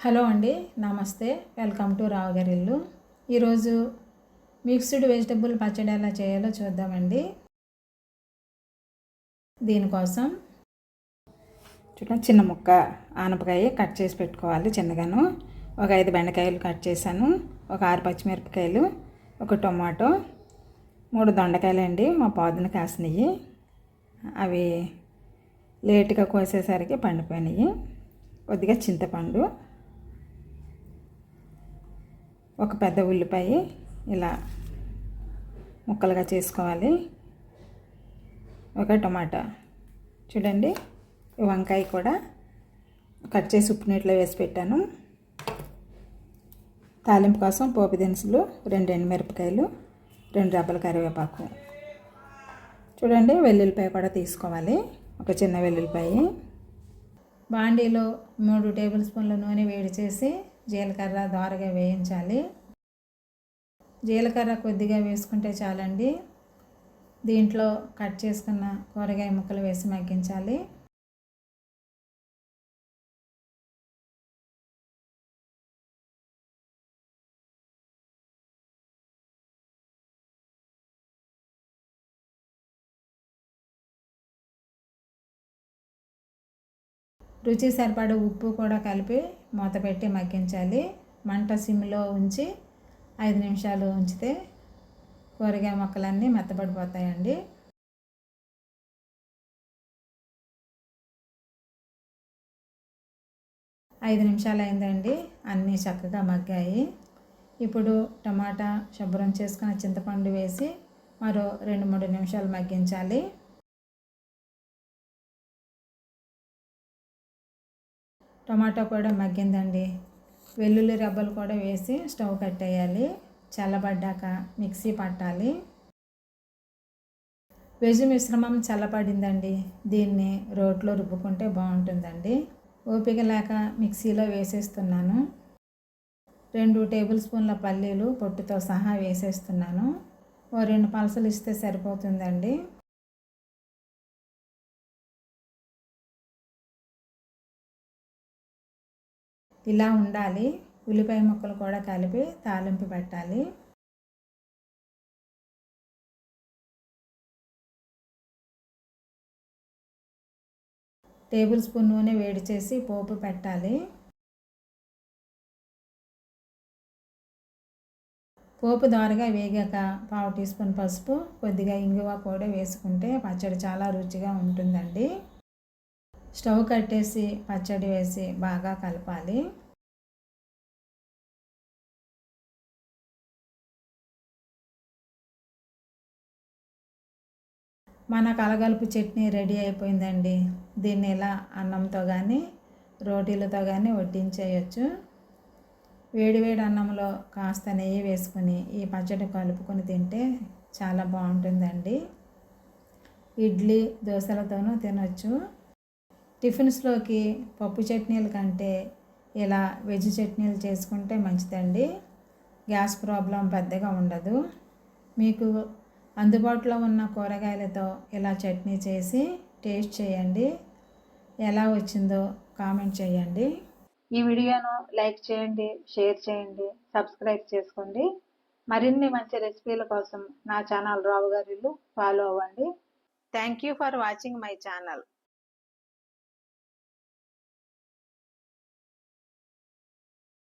Hello అండి నమస్తే. Welcome to రావు ఈరోజు మిక్స్డ్ వెజిటబుల్ పచ్చడి ఎలా చేయాలో చూద్దామండి. దీనికోసం చూడండి చిన్న ముక్క ఆనపకాయ కట్ చేసి పెట్టుకోవాలి చిన్నగాను. ఒక ఐదు బెండకాయలు కట్ చేశాను. ఒక ఆరు పచ్చిమిరపకాయలు ఒక టొమాటో మూడు దొండకాయలు అండి మా పాదున కాసినవి అవి లేటుగా కోసేసరికి పండిపోయినాయి. కొద్దిగా చింతపండు ఒక పెద్ద ఉల్లిపాయ ఇలా ముక్కలుగా చేసుకోవాలి. ఒక టమాటా. చూడండి వంకాయ కూడా కట్ చేసి ఉప్పు నీటిలో వేసి పెట్టాను. తాలింపు కోసం పోపు దినుసులు రెండు ఎండుమిరపకాయలు రెండు రెబ్బల కరివేపాకు. చూడండి వెల్లుల్లిపాయ కూడా తీసుకోవాలి. ఒక చిన్న వెల్లుల్లిపాయ. బాండీలో మూడు టేబుల్ స్పూన్ల నూనె వేడి చేసి జీలకర్ర దోరగా వేయించాలి. జీలకర్ర కొద్దిగా వేసుకుంటే చాలండి. దీంట్లో కట్ చేసుకున్న కూరగాయ ముక్కలు వేసి మగ్గించాలి. రుచి సరిపడ ఉప్పు కూడా కలిపి మూత పెట్టి మగ్గించాలి. మంట సిమ్లో ఉంచి ఐదు నిమిషాలు ఉంచితే కూరగాయ మొక్కలన్నీ మెత్తబడిపోతాయండి. ఐదు నిమిషాలు అయిందండి. అన్నీ చక్కగా మగ్గాయి. ఇప్పుడు టమాటా శుభ్రం చేసుకున్న చింతపండు వేసి మరో రెండు మూడు నిమిషాలు మగ్గించాలి. టమాటో కూడా మగ్గిందండి. వెల్లుల్లి రెబ్బలు కూడా వేసి స్టవ్ కట్టేయాలి. చల్లబడ్డాక మిక్సీ పట్టాలి. వెజ్ మిశ్రమం చల్లబడిందండి. దీన్ని రోట్లో రుబ్బుకుంటే బాగుంటుందండి. ఓపిక లేక మిక్సీలో వేసేస్తున్నాను. రెండు టేబుల్ స్పూన్ల పల్లీలు పొట్టుతో సహా వేసేస్తున్నాను. ఓ రెండు పలసలు ఇస్తే సరిపోతుందండి. ఇలా ఉండాలి. ఉల్లిపాయ ముక్కలు కూడా కలిపి తాలింపు పెట్టాలి. టేబుల్ స్పూన్ నూనె వేడి చేసి పోపు పెట్టాలి. పోపు దారుగా వేగాక పావు టీ స్పూన్ పసుపు కొద్దిగా ఇంగువ కూడా వేసుకుంటే పచ్చడి చాలా రుచిగా ఉంటుందండి. స్టవ్ కట్టేసి పచ్చడి వేసి బాగా కలపాలి. మన కలగలుపు చట్నీ రెడీ అయిపోయిందండి. దీన్ని ఇలా అన్నంతో కానీ రోటీలతో కానీ వడ్డించేయచ్చు. వేడివేడి అన్నంలో కాస్త నెయ్యి వేసుకొని ఈ పచ్చడి కలుపుకొని తింటే చాలా బాగుంటుందండి. ఇడ్లీ దోశలతోనూ తినొచ్చు. టిఫిన్స్లోకి పప్పు చట్నీల కంటే ఇలా వెజ్ చట్నీలు చేసుకుంటే మంచిదండి. గ్యాస్ ప్రాబ్లం పెద్దగా ఉండదు. మీకు అందుబాటులో ఉన్న కూరగాయలతో ఇలా చట్నీ చేసి టేస్ట్ చేయండి. ఎలా వచ్చిందో కామెంట్ చేయండి. ఈ వీడియోను లైక్ చేయండి షేర్ చేయండి సబ్స్క్రైబ్ చేసుకోండి. మరిన్ని మంచి రెసిపీల కోసం నా ఛానల్ రావు గారిలు ఫాలో అవ్వండి. Thank you for watching my channel.